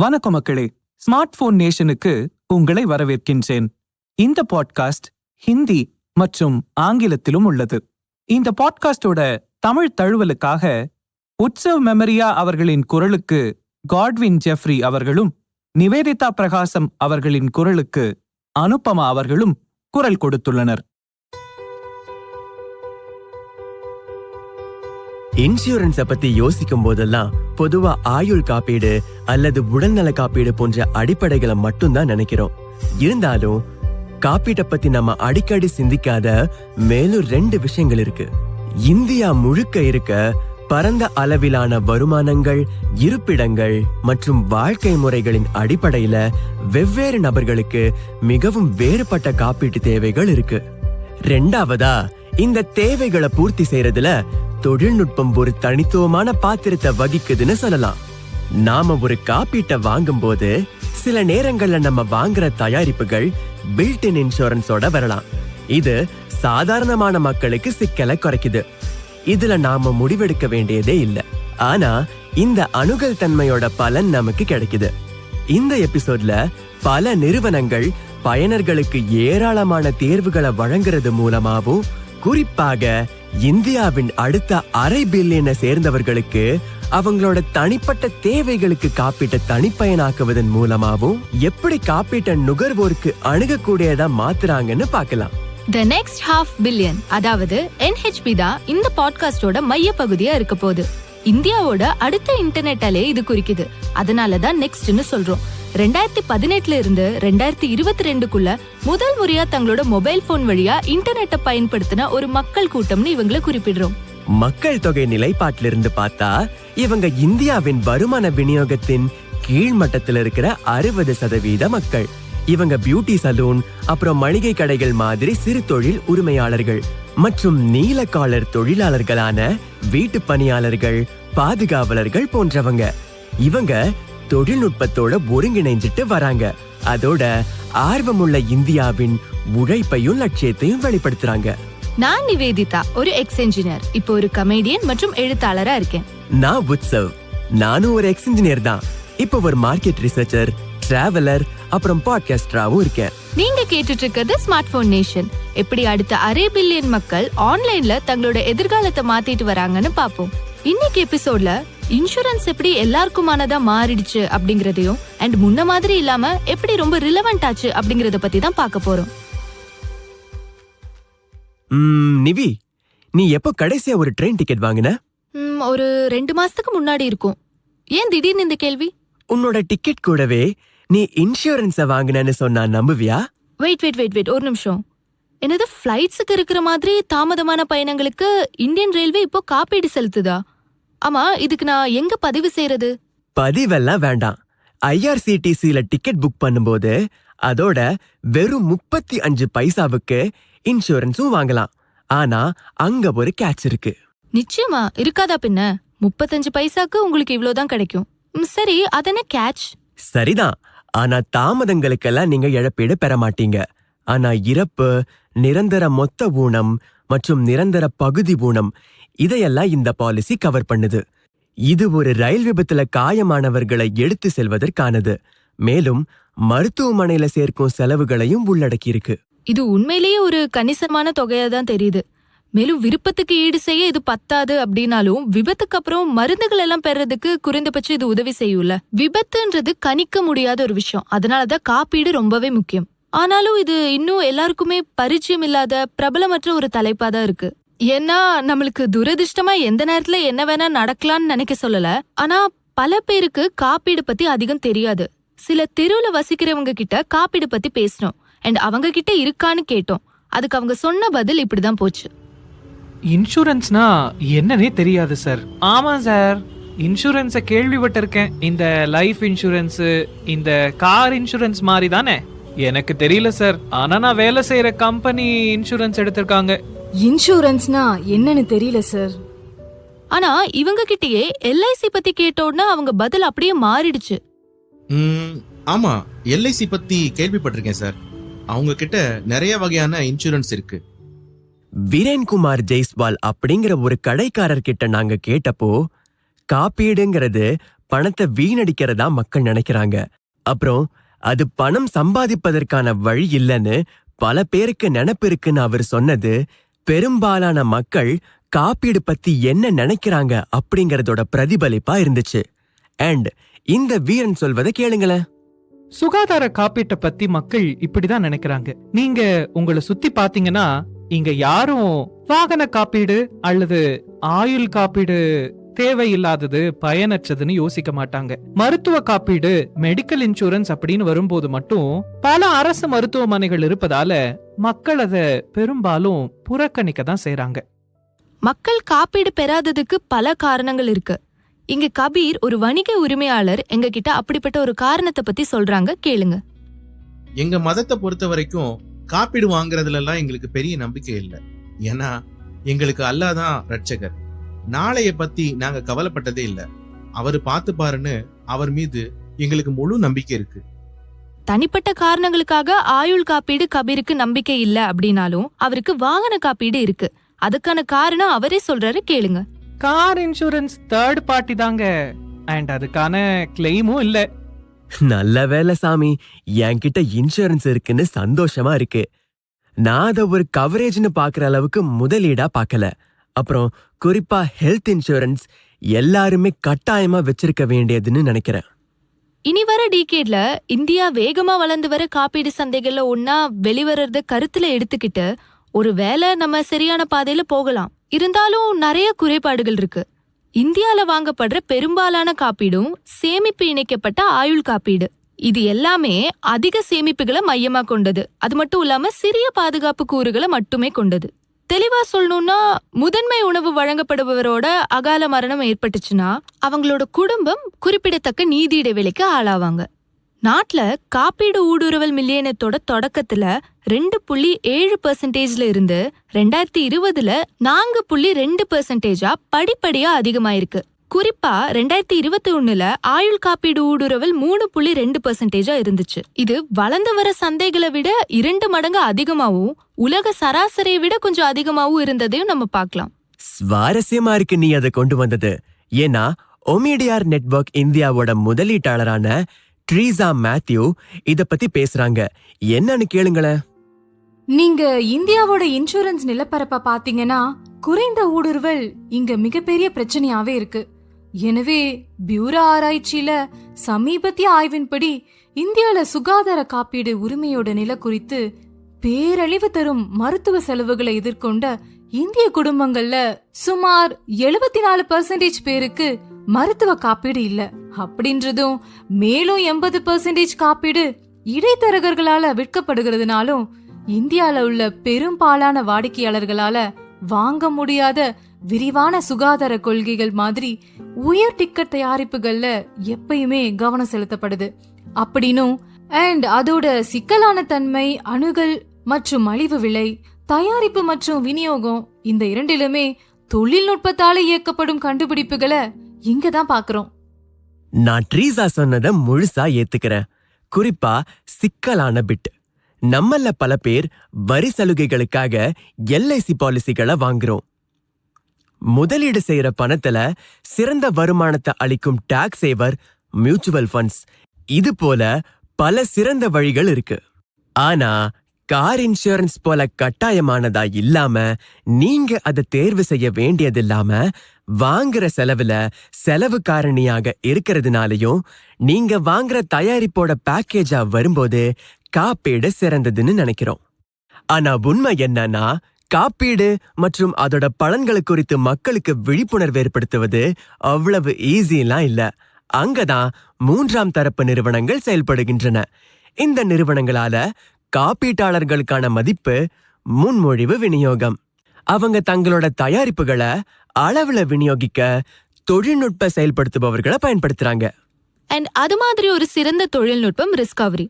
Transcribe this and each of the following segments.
வணக்கம் மக்களே smart phone நேஷனுக்கு உங்களை வரவேற்கின்றேன். இந்த பாட்காஸ்ட் ஹிந்தி மற்றும் ஆங்கிலத்திலும் உள்ளது. இந்த பாட்காஸ்டோட தமிழ் தழுவலுக்காக உற்சவ் மெமரியா அவர்களின் குரலுக்கு காட்வின் ஜெஃப்ரி அவர்களும் நிவேதிதா பிரகாசம் அவர்களின் குரலுக்கு அனுபமா அவர்களும் குரல் கொடுத்துள்ளனர். இன்சூரன்ஸ பத்தி யோசிக்கும் போதெல்லாம் பொதுவா ஆயுள் காப்பீடு அல்லது உடல்நல காப்பீடு போன்ற அடிப்படைகளை மட்டும்தான் நினைக்கிறோம். இருந்தாலும் காப்பீட்டை பத்தி நம்ம அடிக்கடி சிந்திக்காத மேலும் ரெண்டு விஷயங்கள் இருக்கு. இந்தியா முழுக்க இருக்க பரந்த அளவிலான வருமானங்கள் இருப்பிடங்கள் மற்றும் வாழ்க்கை முறைகளின் அடிப்படையில வெவ்வேறு நபர்களுக்கு மிகவும் வேறுபட்ட காப்பீட்டு தேவைகள் இருக்கு. ரெண்டாவதா இந்த தேவைகளை பூர்த்தி செய்யறதுல தொழில்நுட்பம் ஒரு தனித்துவமான பாத்திரத்தை வகிக்குதுன்னு சொல்லலாம். நாம ஒரு காப்பீட்டை வாங்கும்போது சில நேரங்கள்ல நம்ம வாங்குற தயாரிப்புகள் பில்ட் இன் இன்சூரன்ஸோட வரலாம். இது சாதாரணமான மக்களுக்கு சிக்கலை குறைக்குது. இதுல நாம முடிவெடுக்க வேண்டியதே இல்ல. ஆனா இந்த அணுகல் தன்மையோட பலன் நமக்கு கிடைக்குது. இந்த எபிசோட்ல பல நிறுவனங்கள் பயனர்களுக்கு ஏராளமான தேர்வுகளை வழங்குறது மூலமாகவும் குறிப்பாக இந்தியாவின் அடுத்த அரை பில்லியனை சேர்ந்தவர்களுக்கு அவங்களோட தனிப்பட்ட தேவைகளுக்கு காப்பீட்டை தனிப்பயனாக்குவதன் மூலமாவும் எப்படி காப்பீட்டை நுகர்வோருக்கு அணுகக்கூடியதா மாத்துறாங்கன்னு பார்க்கலாம். த நெக்ஸ்ட் ஹாஃப் பில்லியன் அதாவது என்ஹெச்பி தான் இந்த பாட்காஸ்டோட மைய பகுதியா இருக்க போகுது. இந்தியாவோட அடுத்த இன்டர்நெட் அலையை இது குறிக்குது. அதனால தான் நெக்ஸ்ட்னு சொல்றோம். ரெண்டாயிரத்தி பதினெட்டுல இருந்து ரெண்டாயிரத்தி இருபத்தி ரெண்டுக்குள்ள முதல் முறையா தங்களோட மொபைல் போன் வழியா இன்டர்நெட்டை பயன்படுத்தின ஒரு மக்கள் கூட்டம்னு இவங்களை குறிப்பிடுறோம். மக்கள் தொகை நிலைப்பாட்டிலிருந்து பார்த்தா இவங்க இந்தியாவின் வருமான விநியோகத்தின் கீழ்மட்டத்தில் இருக்கிற அறுபது சதவீத மக்கள். இவங்க பியூட்டி சலூன் அப்புறம் மளிகை கடைகள் மாதிரி சிறு தொழில் உரிமையாளர்கள் மற்றும் நீல காலர் தொழிலாளர்களான வீட்டு பணியாளர்கள் பாதுகாவலர்கள் போன்றவங்க. இவங்க தொழில்நுட்பத்தோட ஒருங்கிணைஞ்சிட்டு வராங்க. அதோட ஆர்வமுள்ள இந்தியாவின் உழைப்பையும் லட்சியத்தையும் வெளிப்படுத்துறாங்க. நான் நிவேதிதா ஒரு எக்ஸ் என்ஜினியர் இப்போ ஒரு கமெடியன் மற்றும் எழுத்தாளரா இருக்கேன். நான் உத்சவ். நானும் ஒரு எக்ஸ் இன்ஜினியர் தான். இப்போ ஒரு மார்க்கெட் ரிசர்ச்சர் டிராவலர் அப்புறம் பாட்காஸ்டராவும் இருக்கேன். நீங்க கேட்டுட்டு இருக்கிறது ஸ்மார்ட் போன் நேஷன் எப்படி அடுத்த அரை பில்லியன் மக்கள் ஆன்லைன்ல தங்களோட எதிர்காலத்தை மாத்திட்டு வராங்கன்னு பாப்போம் இன்னைக்கு எபிசோட்ல இன்சூரன்ஸ் எப்படி எல்லாருக்குமானதா மாறிடுச்சு அப்படிங்கறதையும் அண்ட் முன்ன மாதிரி இல்லாம எப்படி ரொம்ப ரிலவெண்ட் ஆச்சு அப்படிங்கறத பத்தி தான் பார்க்க போறோம். நிவி நீ எப்போ கடைசியா ஒரு ட்ரெயின் டிக்கெட் வாங்கின? ஒரு ரெண்டு மாசத்துக்கு முன்னாடி இருக்கும். ஏன் திடீர்னு இந்த கேள்வி? உன்னோட டிக்கெட் கூடவே நீ இன்சூரன்ஸ வாங்கினன்னு சொன்னா நம்புவியா? வெயிட் வெயிட் வெயிட் வெயிட் ஒரு நிமிஷம். என்னது ஃபிளைட்ஸுக்கு இருக்கிற மாதிரி தாமதமான பயணங்களுக்கு இந்தியன் ரயில்வே இப்போ காப்பீடு செலுத்துதா? ஆமா இதுக்கு நான் எங்க பதிவு செய்யறது பதிவெல்லாம் வேண்டாம். ஐஆர்சிடிசில டிக்கெட் புக் பண்ணும்போது அதோட வெறும் முப்பத்தி அஞ்சு பைசாவுக்கு இன்சூரன்ஸும் வாங்கலாம். ஆனா அங்க ஒரு கேட்ச் இருக்கு. நிச்சயமா இருக்காதா பின்ன? முப்பத்தஞ்சு பைசாக்கு உங்களுக்கு இவ்ளோதான் கிடைக்கும். ம், சரி அதென்ன கேட்ச்? சரிதான். ஆனா தாமதங்களுக்கெல்லாம் நீங்க இழப்பீடு பெற மாட்டீங்க. ஆனா இறப்பு நிரந்தர மொத்த ஊனம் மற்றும் நிரந்தர பகுதி ஊனம் இதையெல்லாம் இந்த பாலிசி கவர் பண்ணுது. இது ஒரு ரயில் விபத்துல காயமானவர்களை எடுத்து செல்வதற்கானது. மேலும் மருத்துவமனையில சேர்க்கும் செலவுகளையும் உள்ளடக்கியிருக்கு. இது உண்மையிலேயே ஒரு கணிசமான தொகையா தான் தெரியுது. மேலும் விருப்பத்துக்கு ஈடு செய்ய இது பத்தாது அப்படின்னாலும் விபத்துக்கு அப்புறம் மருந்துகள் எல்லாம் பெறதுக்கு குறைந்தபட்சம் இது உதவி செய்யும்ல. விபத்துன்றது கணிக்க முடியாத ஒரு விஷயம். அதனாலதான் காப்பீடு ரொம்பவே முக்கியம். ஆனாலும் இது இன்னும் எல்லாருக்குமே பரிச்சயம் இல்லாத பிரபலமற்ற ஒரு தலைப்பா தான் இருக்கு. ஏன்னா நம்மளுக்கு துரதிர்ஷ்டமா எந்த நேரத்துல என்ன வேணா நடக்கலாம்னு நினைக்க சொல்லல. ஆனா பல பேருக்கு காப்பீடு பத்தி அதிகம் தெரியாது. சில தெருவுல வசிக்கிறவங்க கிட்ட காப்பீடு பத்தி பேசினோம் அண்ட் அவங்க கிட்ட இருக்கான்னு கேட்டோம். அதுக்கு அவங்க சொன்ன பதில் இப்படிதான் போச்சு. இன்சூரன்ஸ்னா என்னன்னே தெரியாது சார் ஆமா சார் இன்சூரன்ஸை கேள்விப்பட்டிருக்கேன். இந்த லைஃப் இன்சூரன்ஸ் இந்த கார் இன்சூரன்ஸ் மாதிரி தானே? எனக்கு தெரியல சார் ஆனா நான் வேலை செய்யற கம்பெனி இன்சூரன்ஸ் எடுத்திருக்காங்க. இன்சூரன்ஸ்னா என்னன்னு தெரியல சார் ஆனா இவங்க கிட்டயே எல்ஐசி பத்தி கேட்டோன்னா அவங்க பதில் அப்படியே மாறிடுச்சு. ம், ஆமா. எல்ஐசி பத்தி கேள்விப்பட்டிருக்கேன் சார் அவங்க கிட்ட நிறைய வகையான இன்சூரன்ஸ் இருக்கு. வீரேன்குமார் ஜெய்ஸ்வால் அப்படிங்கிற ஒரு கடைக்காரர் கிட்ட நாங்க கேட்டப்போ காப்பீடுங்கிறது பணத்தை வீணடிக்கிறதா மக்கள் நினைக்கிறாங்க. அப்புறம் அது பணம் சம்பாதிப்பதற்கான வழி இல்லைன்னு பல பேருக்கு நினைப்பு இருக்குன்னு அவர் சொன்னது பெரும்பாலான மக்கள் காப்பீடு பத்தி என்ன நினைக்கிறாங்க அப்படிங்கறதோட பிரதிபலிப்பா இருந்துச்சு. அண்ட் இந்த வீரன் சொல்வதை கேளுங்களேன். சுகாதார காப்பீட்டை பத்தி மக்கள் இப்படிதான் நினைக்கிறாங்க. நீங்க உங்களை சுத்தி பாத்தீங்கன்னா இங்க யாரும் வாகன காப்பீடு அல்லது ஆயுள் காப்பீடு தேவையில்லாதது பயனற்றதுன்னு யோசிக்க மாட்டாங்க. மருத்துவ காப்பீடு மெடிக்கல் இன்சூரன்ஸ் அப்படின்னு வரும்போது மட்டும் பல அரசு மருத்துவமனைகள் இருப்பதால மக்கள் அதை பெரும்பாலும் புறக்கணிக்க தான் செய்றாங்க. மக்கள் காப்பீடு பெறாததுக்கு பல காரணங்கள் இருக்கு. இங்க கபீர் ஒரு வணிக உரிமையாளர் எங்க கிட்ட அப்படிப்பட்ட ஒரு காரணத்தை பத்தி சொல்றாங்க கேளுங்க. எங்க மதத்தை பொறுத்த வரைக்கும் காப்பீடு வாங்குறதுல எல்லாம் எங்களுக்கு பெரிய நம்பிக்கை இல்லை. ஏன்னா எங்களுக்கு அல்லாஹ் தான் ரட்சகர். நாளைய பத்தி நாங்க கவலைப்பட்டதே இல்ல. அவரு பார்த்து பாருன்னு அவர் மீது எங்களுக்கு முழு நம்பிக்கை இருக்கு. தனிப்பட்ட காரணங்களுக்காக ஆயுள் காப்பீடு கபீருக்கு நம்பிக்கை இல்ல அப்படின்னாலும் அவருக்கு வாகன காப்பீடு இருக்கு. அதுக்கான காரணம் அவரே சொல்றாரு கேளுங்க. கார் இன்சூரன்ஸ் தேர்ட் பார்ட்டி தாங்க. அண்ட் அதுக்கான கிளைமும் இல்ல. நல்ல வேலை சாமி என்கிட்ட இன்சூரன்ஸ் இருக்குன்னு சந்தோஷமா இருக்கு. நான் அதை ஒரு கவரேஜ்னு பாக்குற அளவுக்கு முதலீடா பார்க்கல. அப்புறம் குறிப்பா ஹெல்த் இன்சூரன்ஸ் எல்லாருமே கட்டாயமா வச்சிருக்க வேண்டியதுன்னு நினைக்கிறேன். இனி வர டீகேட்ல இந்தியா வேகமா வளர்ந்து வர காப்பீடு சந்தைகள்ல ஒன்னா வெளிவரத கருத்துல எடுத்துக்கிட்டு ஒரு வேலை நம்ம சரியான பாதையில போகலாம். இருந்தாலும் நிறைய குறைபாடுகள் இருக்கு. இந்தியால வாங்கப்படுற பெரும்பாலான காப்பீடும் சேமிப்பு இணைக்கப்பட்ட ஆயுள் காப்பீடு. இது எல்லாமே அதிக சேமிப்புகளை மையமா கொண்டது. அது மட்டும் இல்லாம சிறிய பாதுகாப்பு கூறுகளை மட்டுமே கொண்டது. தெளிவா சொல்லணும்னா முதன்மை உணவு வழங்கப்படுபவரோட அகால மரணம் ஏற்பட்டுச்சுன்னா அவங்களோட குடும்பம் குறிப்பிடத்தக்க நீதி இடைவெளிக்கு ஆளாவாங்க. நாட்டுல காப்பீடு ஊடுருவல் மில்லியனத்தோட தொடக்கத்துல ரெண்டு புள்ளி ஏழு பெர்சன்டேஜ்ல இருந்து ரெண்டாயிரத்தி இருபதுல நான்கு புள்ளி ரெண்டு பெர்சன்டேஜா படிப்படியா அதிகமாயிருக்கு. குறிப்பா ரெண்டாயிரத்தி இருபத்தி ஒண்ணுல ஆயுள் காப்பீடு ஊடுருவல் மூணு புள்ளி ரெண்டு பெர்சன்டேஜா இருந்துச்சு. இது வளர்ந்து வர சந்தைகளை விட இரண்டு மடங்கு அதிகமாவும் உலக சராசரியை விட கொஞ்சம் அதிகமாவும் இருந்ததையும் நம்ம பார்க்கலாம். சுவாரஸ்யமா இருக்கு நீ அதை கொண்டு வந்தது. ஏன்னா ஒமிடியார் நெட்வொர்க் இந்தியாவோட முதலீட்டாளரான ட்ரீசா மேத்யூ இத பத்தி பேசுறாங்க. என்னன்னு கேளுங்களேன். நீங்க இந்தியாவோட இன்சூரன்ஸ் நிலப்பரப்ப பாத்தீங்கன்னா குறைந்த ஊடுருவல் இங்க மிகப்பெரிய பிரச்சனையாவே இருக்கு. எனவே பியூரா ஆராய்ச்சியில சமீபத்திய ஆய்வின்படி இந்தியால சுகாதார காப்பீடு உரிமையோட நிலை குறித்து பேரழிவு தரும் மருத்துவ செலவுகளை எதிர்கொண்ட இந்திய குடும்பங்கள்ல சுமார் எழுபத்தி நாலு பர்சன்டேஜ் பேருக்கு மருத்துவ காப்பீடு இல்ல. அப்படின்றதும் மேலும் எண்பது பர்சன்டேஜ் காப்பீடு இடைத்தரகர்களால விற்கப்படுகிறதுனாலும் இந்தியால உள்ள பெரும்பாலான வாடிக்கையாளர்களால வாங்க முடியாத விரிவான சுகாதார கொள்கைகள் மாதிரி உயர் டிக்கெட் தயாரிப்புகள்ல எப்பயுமே கவனம் செலுத்தப்படுது. அப்படின்னும் அண்ட் அதோட சிக்கலான தன்மை அணுகல் மற்றும் மலிவு விலை தயாரிப்பு மற்றும் விநியோகம் இந்த இரண்டிலுமே தொழில்நுட்பத்தால இயக்கப்படும் கண்டுபிடிப்புகளை இங்க தான் பாக்குறோம். நான் ட்ரீசா சொன்னதை முழுசா ஏத்துக்கிறேன். குறிப்பா சிக்கலான பிட் நம்மள பல பேர் வரி சலுகைகளுக்காக எல்ஐசி பாலிசிகளை வாங்குறோம். முதலீடு செய்யற பணத்துல சிறந்த வருமானத்தை அளிக்கும் டாக்ஸ் சேவர் மியூச்சுவல் ஃபண்ட்ஸ் இது போல பல சிறந்த வழிகள் இருக்கு. ஆனா கார் இன்சூரன்ஸ் போல கட்டாயமானதா இல்லாம நீங்க அதை தேர்வு செய்ய வேண்டியதில்லாம வாங்குற செலவுல செலவு காரணியாக இருக்கிறதுனாலையும் நீங்க வாங்குற தயாரிப்போட பேக்கேஜா வரும்போது காப்பீடு சிறந்ததுன்னு நினைக்கிறோம். ஆனா உண்மை என்னன்னா காப்பீடு மற்றும் அதோட பலன்களை குறித்து மக்களுக்கு விழிப்புணர்வு ஏற்படுத்துவது அவ்வளவு ஈஸிலாம் இல்ல. அங்கதான் மூன்றாம் தரப்பு நிறுவனங்கள் செயல்படுகின்றன. இந்த நிறுவனங்களால காப்பீட்டாளர்களுக்கான மதிப்பு முன்மொழிவு விநியோகம். அவங்க தங்களோட தயாரிப்புகளை அளவுல விநியோகிக்க தொழில்நுட்ப செயல்படுத்துபவர்களை பயன்படுத்துறாங்க. அண்ட் அது மாதிரி ஒரு சிறந்த தொழில்நுட்பம் ரிஸ்கவரி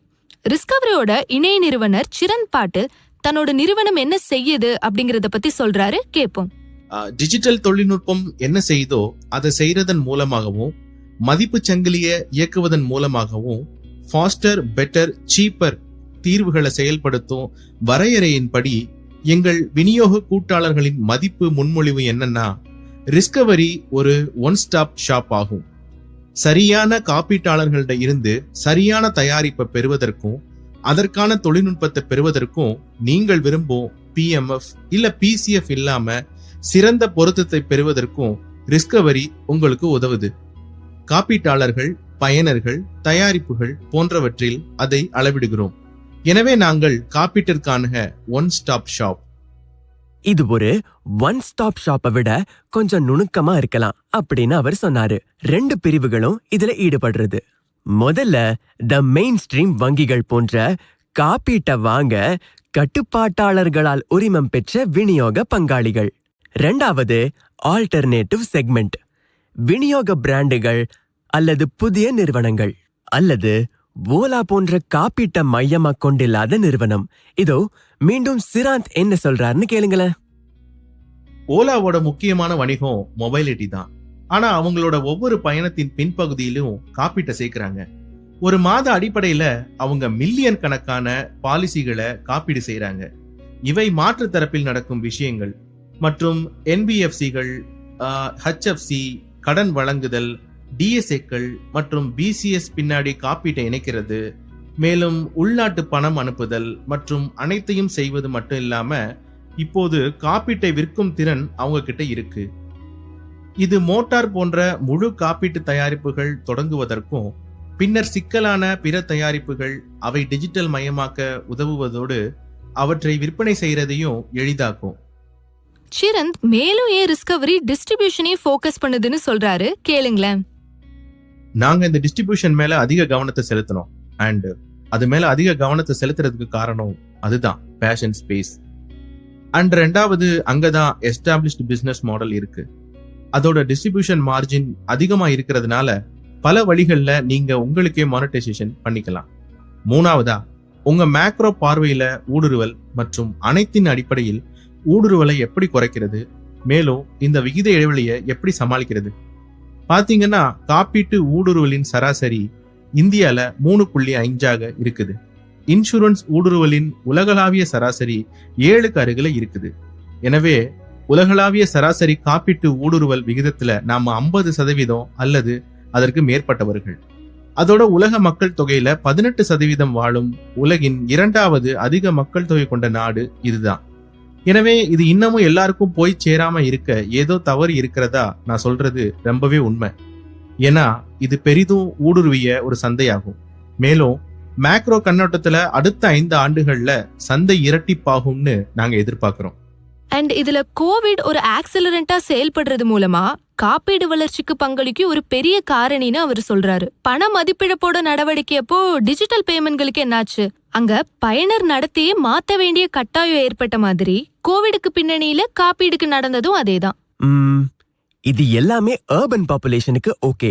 ரிஸ்கவரியோட இணை நிறுவனர் சிரந்த் பாட்டில் தன்னோட நிறுவனம் என்ன செய்யுது அப்படிங்கறத பத்தி சொல்றாரு கேப்போம். டிஜிட்டல் தொழில்நுட்பம் என்ன செய்தோ அதை செய்யறதன் மூலமாகவும் மதிப்பு சங்கிலிய இயக்குவதன் மூலமாகவும் ஃபாஸ்டர் பெட்டர் சீப்பர் தீர்வுகளை செயல்படுத்தும் வரையறையின்படி எங்கள் விநியோக கூட்டாளர்களின் மதிப்பு முன்மொழிவு என்னன்னா ரிஸ்கவரி ஒரு ஒன் ஸ்டாப் ஷாப் ஆகும். சரியான காப்பீட்டாளர்கள்ட இருந்து சரியான தயாரிப்பை பெறுவதற்கும் அதற்கான தொழில்நுட்பத்தை பெறுவதற்கும் நீங்கள் விரும்பும் பிஎம்எஃப் இல்ல பிசிஎஃப் இல்லாம சிறந்த பொருத்தத்தை பெறுவதற்கும் ரிஸ்கவரி உங்களுக்கு உதவுது. காப்பீட்டாளர்கள் பயனர்கள் தயாரிப்புகள் போன்றவற்றில் அதை அளவிடுகிறோம். எனவே நாங்கள் காப்பீட்டிற்கான ஒன் ஸ்டாப் ஷாப் இது ஒரு ஒன் ஸ்டாப் ஷாப்பை விட கொஞ்சம் நுணுக்கமா இருக்கலாம் அப்படின்னு அவர் சொன்னாரு. ரெண்டு பிரிவுகளும் இதுல ஈடுபடுறது. முதல்ல த மெயின் ஸ்ட்ரீம் வங்கிகள் போன்ற காப்பீட்டை வாங்க கட்டுப்பாட்டாளர்களால் உரிமம் பெற்ற விநியோக பங்காளிகள். ரெண்டாவது ஆல்டர்னேட்டிவ் செக்மெண்ட் விநியோக பிராண்டுகள் அல்லது புதிய நிறுவனங்கள் அல்லது ஓலா போன்ற காப்பீட்ட மையமாக கொண்டில்லாத நிறுவனம். இதோ மீண்டும் சிராந்த் என்ன சொல்றாருன்னு கேளுங்களேன். ஓலாவோட முக்கியமான வணிகம் மொபைலிட்டி தான். ஆனா அவங்களோட ஒவ்வொரு பயணத்தின் பின்பகுதியிலும் காப்பீட்டை சேர்க்கிறாங்க. ஒரு மாத அடிப்படையில அவங்க மில்லியன் கணக்கான பாலிசிகளை காப்பீடு செய்யறாங்க. இவை மாற்று தரப்பில் நடக்கும் விஷயங்கள் மற்றும் என்பிஎஃப்சிகள் ஹெச்எஃப்சி கடன் வழங்குதல் டிஎஸ்ஏக்கள் மற்றும் பிசிஎஸ் பின்னாடி காப்பீட்டை இணைக்கிறது மேலும் உள்நாட்டு பணம் அனுப்புதல் மற்றும் அனைத்தையும் செய்வது மட்டும் இல்லாம இப்போது காப்பீட்டை விற்கும் திறன் அவங்க கிட்ட இருக்கு. இது மோட்டார் போன்ற முழு காப்பீட்டு தயாரிப்புகள் தொடங்குவதற்கும் பின்னர் சிக்கலான பிற தயாரிப்புகள் அவை டிஜிட்டல் மயமாக்க உதவுவதோடு அவற்றை விற்பனை செய்யறதையும் எளிதாக்கும். சிரந்த் மேலும் ஏன் டிஸ்கவரி டிஸ்ட்ரிபியூஷனையும் ஃபோக்கஸ் பண்ணுதுன்னு சொல்றாரு? கேளுங்களேன். நாங்க இந்த டிஸ்ட்ரிபியூஷன் மேல அதிக கவனத்தை செலுத்தணும். அண்ட் அது மேல அதிக கவனத்தை செலுத்துறதுக்கு காரணம் அதுதான் பேஷன் ஸ்பேஸ் அண்ட் ரெண்டாவது அங்கதான் எஸ்டாப்ளிஷ்டு பிசினஸ் மாடல் இருக்கு. அதோட டிஸ்ட்ரிபியூஷன் மார்ஜின் அதிகமா இருக்கிறதுனால பல வழிகளில் நீங்க உங்களுக்கே மானிட்டைசேஷன் பண்ணிக்கலாம். மூணாவதா உங்க மேக்ரோ பார்வையில ஊடுருவல் மற்றும் அனைத்தின் அடிப்படையில் ஊடுருவலை எப்படி குறைக்கிறது மேலும் இந்த விகித இடைவெளியை எப்படி சமாளிக்கிறது. பாத்தீங்கன்னா காப்பீட்டு ஊடுருவலின் சராசரி இந்தியால மூணு புள்ளி அஞ்சாக இருக்குது. இன்சூரன்ஸ் ஊடுருவலின் உலகளாவிய சராசரி ஏழுக்கு அருகில இருக்குது. எனவே உலகளாவிய சராசரி காப்பீட்டு ஊடுருவல் விகிதத்துல நாம ஐம்பது சதவீதம் அல்லது அதற்கு மேற்பட்டவர்கள். அதோட உலக மக்கள் தொகையில பதினெட்டு சதவீதம் வாழும் உலகின் இரண்டாவது அதிக மக்கள் தொகை கொண்ட நாடு இதுதான். எனவே இது இன்னமும் எல்லாருக்கும் போய் சேராம இருக்க ஏதோ தவறு இருக்கிறதா நான் சொல்றது ரொம்பவே உண்மை. ஏன்னா இது பெரிதும் ஊடுருவிய ஒரு சந்தையாகும். மேலும் மேக்ரோ கண்ணோட்டத்துல அடுத்த ஐந்து ஆண்டுகள்ல சந்தை இரட்டிப்பாகும்னு நாங்க எதிர்பார்க்கிறோம். அண்ட் இதுல கோவிட் ஒரு ஆக்சிலரண்டா செயல்படுறது மூலமா காப்பீடு வளர்ச்சிக்கு பங்களிக்கும் ஒரு பெரிய காரணின்னு அவர் சொல்றாரு. பண மதிப்பிழப்போட நடவடிக்கை அப்போ டிஜிட்டல் பேமெண்ட்களுக்கு என்னாச்சு? அங்க பயனர் நடத்தையே மாத்த வேண்டிய கட்டாயம் ஏற்பட்ட மாதிரி கோவிடுக்கு பின்னணியில காப்பீடுக்கு நடந்ததும் அதேதான். ம், இது எல்லாமே அர்பன் பாப்புலேஷனுக்கு ஓகே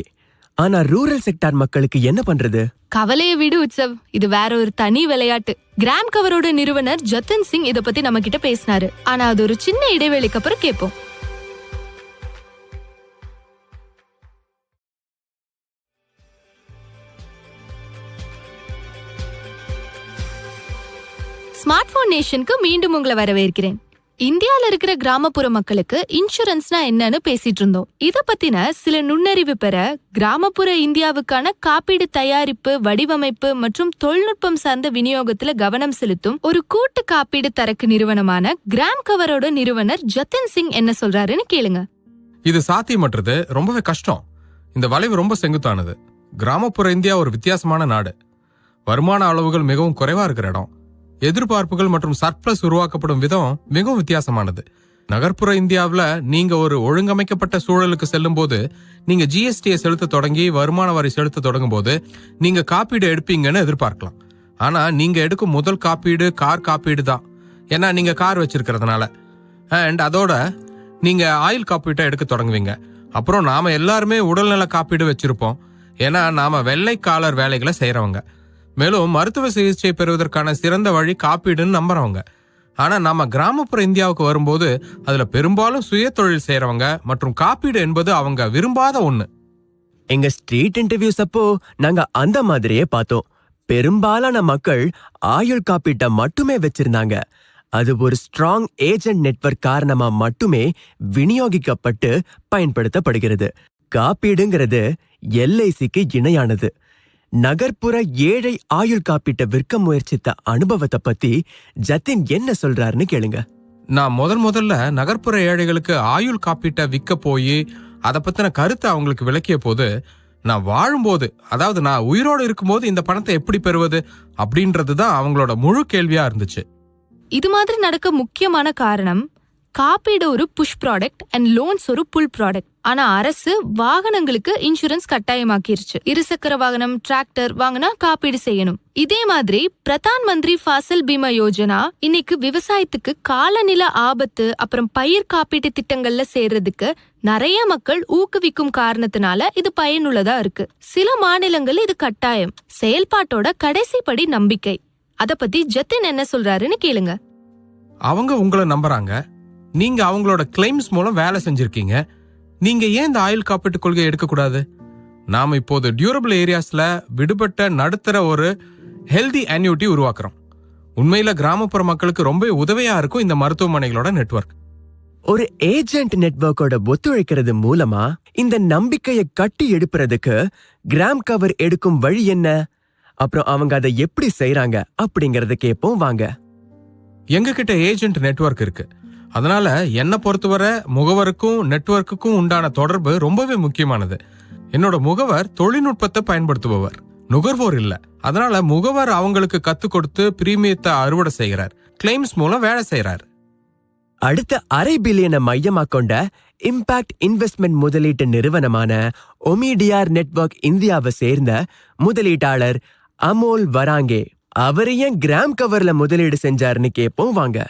ஆனா ரூரல் செக்டார் மக்களுக்கு என்ன பண்றது? கவலையை விடு உற்சவ் இது வேற ஒரு தனி விளையாட்டு. கிராம் கவரோட நிறுவனர் ஜத்தன் சிங் இத பத்தி நம்ம கிட்ட பேசினாரு. ஆனா அது ஒரு சின்ன இடைவேளைக்கு அப்புறம் கேட்போம். ஸ்மார்ட் போன் நேஷனுக்கு மீண்டும் உங்களை வரவேற்கிறேன். இந்தியால இருக்கிற கிராமப்புற மக்களுக்கு இன்சூரன்ஸ்னா என்னன்னு பேசிட்டு இருந்தோம். இத பத்தின சில நுண்ணறிவு பெற கிராமப்புற இந்தியாவுக்கான காப்பீடு தயாரிப்பு வடிவமைப்பு மற்றும் தொழில்நுட்பம் சார்ந்த விநியோகத்துல கவனம் செலுத்தும் ஒரு கூட்டு காப்பீடு தரக்கு நிறுவனமான கிராம் கவரோட நிறுவனர் ஜத்தின் சிங் என்ன சொல்றாருன்னு கேளுங்க. இது சாத்தியமற்றது ரொம்பவே கஷ்டம். இந்த வளைவு ரொம்ப செங்குத்தானது. கிராமப்புற இந்தியா ஒரு வித்தியாசமான நாடு. வருமான அளவுகள் மிகவும் குறைவா இருக்கிற இடம். எதிர்பார்ப்புகள் மற்றும் சர்ப்ளஸ் உருவாக்கப்படும் விதம் மிகவும் வித்தியாசமானது. நகர்ப்புற இந்தியாவில் நீங்க ஒரு ஒழுங்கமைக்கப்பட்ட சூழலுக்கு செல்லும் போது நீங்க ஜிஎஸ்டியை செலுத்த தொடங்கி வருமான வரி செலுத்த தொடங்கும் போது நீங்க காப்பீடு எடுப்பீங்கன்னு எதிர்பார்க்கலாம். ஆனா நீங்க எடுக்கும் முதல் காப்பீடு கார் காப்பீடு தான். ஏன்னா நீங்க கார் வச்சிருக்கிறதுனால. அண்ட் அதோட நீங்க ஆயில் காப்பீட்டை எடுக்க தொடங்குவீங்க. அப்புறம் நாம எல்லாருமே உடல்நல காப்பீடு வச்சிருப்போம். ஏன்னா நாம வெள்ளைக்காலர் வேலைகளை செய்யறவங்க மேலும் மருத்துவ சிகிச்சை பெறுவதற்கான சிறந்த வழி காப்பீடுன்னு நம்புறவங்க. ஆனா நம்ம கிராமப்புற இந்தியாவுக்கு வரும்போது அதுல பெரும்பாலும் சுய தொழில் செய்றவங்க மற்றும் காப்பீடு என்பது அவங்க விரும்பாத ஒண்ணு. எங்க ஸ்ட்ரீட் இன்டர்வியூஸ் அப்போ நாங்க அந்த மாதிரியே பார்த்தோம். பெரும்பாலான மக்கள் ஆயுள் காப்பீட்டை மட்டுமே வச்சிருந்தாங்க. அது ஒரு ஸ்ட்ராங் ஏஜென்ட் நெட்வொர்க் காரணமா மட்டுமே விநியோகிக்கப்பட்டு பயன்படுத்தப்படுகிறது. காப்பீடுங்கிறது எல்ஐசிக்கு இணையானது. நகர்ப்புற ஏழை ஆயுள் காப்பீட்டை விற்க முயற்சித்த அனுபவத்தை பத்தி ஜத்தின் என்ன சொல்றாருன்னு கேளுங்க. நான் முதல் முதல்ல நகர்ப்புற ஏழைகளுக்கு ஆயுள் காப்பீட்டை விற்க போய் அதை பத்தின கருத்தை அவங்களுக்கு விளக்கிய போது நான் வாழும்போது அதாவது நான் உயிரோடு இருக்கும்போது இந்த பணத்தை எப்படி பெறுவது அப்படின்றது தான் அவங்களோட முழு கேள்வியா இருந்துச்சு. இது மாதிரி நடக்க முக்கியமான காரணம் காப்பீடு ஒரு புஷ் ப்ராடக்ட் அண்ட் லோன்ஸ் ஒரு புல் ப்ராடக்ட் ஆனா அரசு வாகனங்களுக்கு இன்சூரன்ஸ் கட்டாயமாக்கிருச்சு. இருசக்கர வாகனம் டிராக்டர் வாங்கினா காப்பீடு செய்யணும். இதே மாதிரி பிரதான் மந்திரி ஃபாசல் பீமா யோஜனா இன்னைக்கு விவசாயத்துக்கு காலநில ஆபத்து அப்புறம் பயிர் காப்பீட்டு திட்டங்கள்ல சேர்றதுக்கு நிறைய மக்கள் ஊக்குவிக்கும் காரணத்தினால இது பயனுள்ளதா இருக்கு. சில மாநிலங்கள் இது கட்டாயம். செயல்பாட்டோட கடைசி படி நம்பிக்கை. அத பத்தி ஜத்தின் என்ன சொல்றாருன்னு கேளுங்க. அவங்க உங்களை நம்புறாங்க. நீங்க அவங்களோட கிளைம்ஸ் மூலம் வேலை செஞ்சிருக்கீங்க. நீங்க ஏன் இந்த ஆயுள் காப்பீட்டு கொள்கையை எடுக்கக்கூடாது? நாம இப்போது டியூரபிள் ஏரியாஸ்ல விடுபட்ட நடுத்தர ஒரு ஹெல்தி annuity உருவாக்குறோம். உண்மையில கிராமப்புற மக்களுக்கு ரொம்ப உதவியா இருக்கும் இந்த மருத்துவமனைகளோட நெட்வொர்க் ஒரு ஏஜென்ட் நெட்வொர்க்கோட ஒத்துழைக்கிறது மூலமா இந்த நம்பிக்கையை கட்டி எடுப்புறதுக்கு கிராம் கவர் எடுக்கும் வழி என்ன? அப்புறம் அவங்க அதை எப்படி செய்றாங்க? அப்படிங்கறத கேட்போம் வாங்க. எங்க கிட்ட ஏஜென்ட் நெட்வொர்க் இருக்கு. அதனால என்னை பொறுத்தவரை முகவருக்கும் நெட்வொர்க்குக்கும் உண்டான தொடர்பு ரொம்பவே முக்கியமானது. என்னோட முகவர் தொழில்நுட்பத்தை பயன்படுத்துபவர். நுகர்வோர் இல்ல. அதனால முகவர் அவங்களுக்கு கத்து கொடுத்து பிரீமியத்தை அறுவடை செய்கிறார். கிளைம்ஸ் மூலம் வேலை செய்யறார் அடுத்த அரை பில்லியனை மையமா கொண்ட இம்பாக்ட் இன்வெஸ்ட்மெண்ட் முதலீட்டு நிறுவனமான ஒமிடியார் நெட்வொர்க் இந்தியாவை சேர்ந்த முதலீட்டாளர் அமோல் வராங்கே. அவர் ஏன் கிராம் கவர்ல முதலீடு செஞ்சாருன்னு கேட்போம் வாங்க.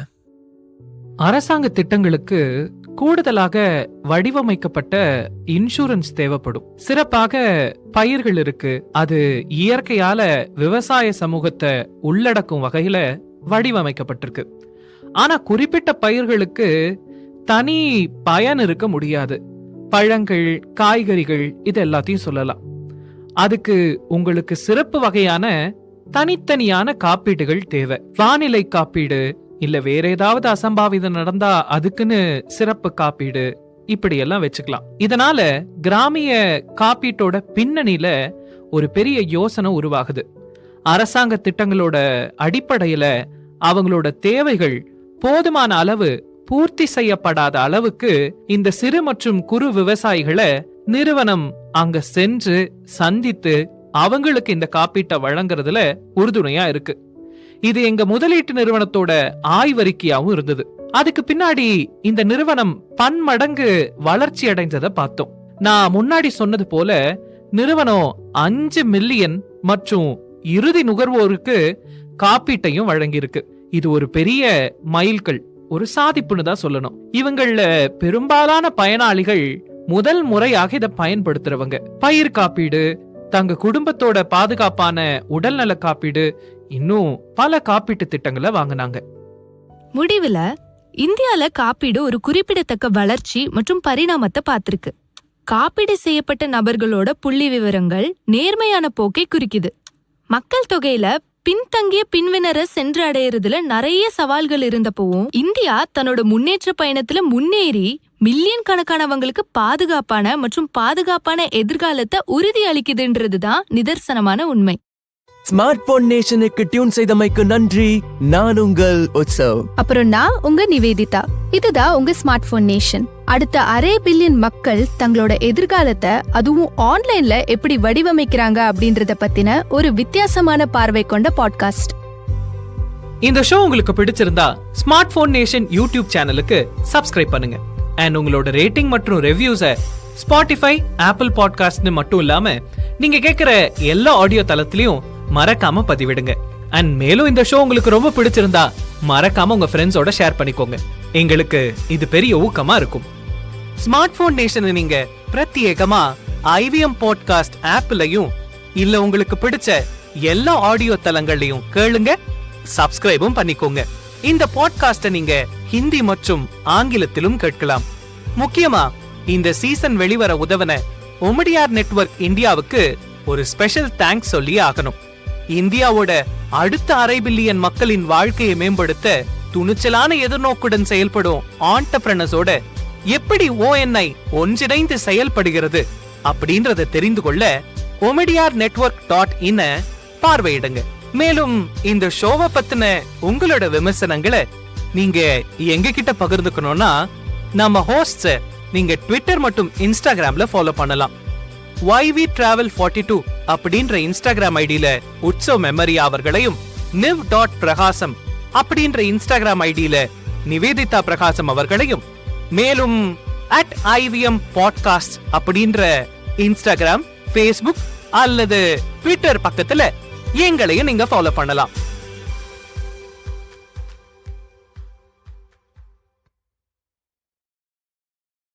அரசாங்க திட்டங்களுக்கு கூடுதலாக வடிவமைக்கப்பட்ட இன்சூரன்ஸ் தேவைப்படும். சிறப்பாக பயிர்கள் இருக்கு. அது இயற்கையால விவசாய சமூகத்தை உள்ளடக்கும் வகையில வடிவமைக்கப்பட்டிருக்கு. ஆனா குறிப்பிட்ட பயிர்களுக்கு தனி பயன் இருக்க முடியாது. பழங்கள் காய்கறிகள் இது எல்லாத்தையும் சொல்லலாம். அதுக்கு உங்களுக்கு சிறப்பு வகையான தனித்தனியான காப்பீடுகள் தேவை. வானிலை காப்பீடு இல்ல வேற ஏதாவது அசம்பாவிதம் நடந்தா அதுக்குன்னு சிறப்பு காப்பீடு. இப்படி எல்லாம் வச்சுக்கலாம். இதனால கிராமிய காப்பீட்டோட பின்னணியில ஒரு பெரிய யோசனை உருவாகுது. அரசாங்க திட்டங்களோட அடிப்படையில அவங்களோட தேவைகள் போதுமான அளவு பூர்த்தி செய்யப்படாத அளவுக்கு இந்த சிறு மற்றும் குறு விவசாயிகளை நிறுவனம் அங்க சென்று சந்தித்து அவங்களுக்கு இந்த காப்பீட்டை வழங்குறதுல உறுதுணையா இருக்கு. இது எங்க முதலீட்டு நிறுவனத்தோட ஆய்வறிக்கையாவும் இருந்தது. அதுக்கு பின்னாடி இந்த நிறுவனம் பன்மடங்கு வளர்ச்சி அடைஞ்சதை பார்த்தோம். நான் முன்னாடி சொன்னது போல நிறுவனம் அஞ்சு மில்லியன் மற்றும் இறுதி நுகர்வோருக்கு காப்பீட்டையும் வழங்கியிருக்கு. இது ஒரு பெரிய மைல்கல் ஒரு சாதிப்புன்னு தான் சொல்லணும். இவங்கள பெரும்பாலான பயனாளிகள் முதல் முறையாக இதை பயன்படுத்துறவங்க. பயிர் காப்பீடு தங்க குடும்பத்தோட பாதுகாப்பான உடல்நல காப்பீடு இன்னும் பல காப்பீட்டு திட்டங்களை வாங்கினாங்க. முடிவுல இந்தியால காப்பீடு ஒரு குறிப்பிடத்தக்க வளர்ச்சி மற்றும் பரிணாமத்தை பார்த்திருக்கு. காப்பீடு செய்யப்பட்ட நபர்களோட புள்ளி விவரங்கள் நேர்மையான போக்கை குறிக்குது. மக்கள் தொகையில பின்தங்கிய பின்வினரை சென்று அடையறதுல நிறைய சவால்கள் இருந்தப்பவும் இந்தியா தன்னோட முன்னேற்ற பயணத்துல முன்னேறி மில்லியன் கணக்கானவங்களுக்கு பாதுகாப்பான மற்றும் பாதுகாப்பான எதிர்காலத்தை உறுதி அளிக்குதுன்றதுதான் நிதர்சனமான உண்மை. ஸ்மார்ட் போன் நேஷனுக்கு டியூன் செய்தமைக்கு நன்றி. நான் உங்கள் உற்சவ் அப்புறம் நான் உங்க நிவேதிதா. இதுதான் உங்க ஸ்மார்ட் போன் நேஷன் அடுத்த அரை பில்லியன் மக்கள் தங்களோட எதிர்காலத்தை அதுவும் ஆன்லைன்ல எப்படி வடிவமைக்கிறாங்க அப்படின்றத பத்தின ஒரு வித்தியாசமான பார்வை கொண்ட பாட்காஸ்ட் இந்த ஷோ உங்களுக்கு பிடிச்சிருந்தா ஸ்மார்ட் போன் நேஷன் யூடியூப் சேனலுக்கு சப்ஸ்கிரைப் பண்ணுங்க. அண்ட் உங்களோட ரேட்டிங் மற்றும் ரெவ்யூஸை ஸ்பாட்டிஃபை ஆப்பிள் பாட்காஸ்ட்னு மட்டும் இல்லாம நீங்க கேட்கிற எல்லா ஆடியோ தளத்திலையும் மறக்காம பதிவிடுங்க. அண்ட் மேலும் இந்த ஷோ உங்களுக்கு ரொம்ப பிடிச்சிருந்தா மறக்காம உங்க ஃப்ரெண்ட்ஸோட ஷேர் பண்ணிக்கோங்க. எங்களுக்கு இது பெரிய ஊக்கமா இருக்கும். ஸ்மார்ட் போன் நேஷனை நீங்க பிரத்யேகமா ஐவிஎம் பாட்காஸ்ட் ஆப்லயும் இல்ல உங்களுக்கு பிடிச்ச எல்லா ஆடியோ தளங்கள்லயும் கேளுங்க சப்ஸ்கிரைபும் பண்ணிக்கோங்க. இந்த பாட்காஸ்ட நீங்க ஹிந்தி மற்றும் ஆங்கிலத்திலும் கேட்கலாம். முக்கியமா இந்த சீசன் வெளிவர உதவன ஒமடியார் நெட்வொர்க் இந்தியாவுக்கு ஒரு ஸ்பெஷல் தேங்க்ஸ் சொல்லி ஆகணும். இந்தியாவோட அடுத்த அரை பில்லியன் மக்களின் வாழ்க்கையை மேம்படுத்த துணிச்சலான எதிர்நோக்குடன் செயல்படும் ஆண்டப்ரனஸோட எப்படி ஓஎன்ஐ ஒன்றிணைந்து செயல்படுகிறது அப்படின்றத தெரிந்து கொள்ள ஒமிடியார் நெட்வொர்க் டாட் இன பார்வையிடுங்க. மேலும் இந்த ஷோவை பத்தின உங்களோட விமர்சனங்களை நீங்க எங்க கிட்ட பகிர்ந்துக்கணும்னா நம்ம ஹோஸ்ட் நீங்க ட்விட்டர் மற்றும் இன்ஸ்டாகிராம்ல ஃபாலோ பண்ணலாம். YV டிராவல் ஃபார்ட்டி டூ அப்படின்ற இன்ஸ்டாகிராம் ஐடியில உற்சவ் மெமரியா அவர்களையும் நிவ் டாட் பிரகாசம் அப்படின்ற இன்ஸ்டாகிராம் ஐடியில நிவேதிதா பிரகாசம் அவர்களையும் மேலும் அட் ஐவிஎம் பாட்காஸ்ட் அப்படின்ற இன்ஸ்டாகிராம் ஃபேஸ்புக் அல்லது ட்விட்டர் பக்கத்துல எங்களையும் நீங்க ஃபாலோ பண்ணலாம்.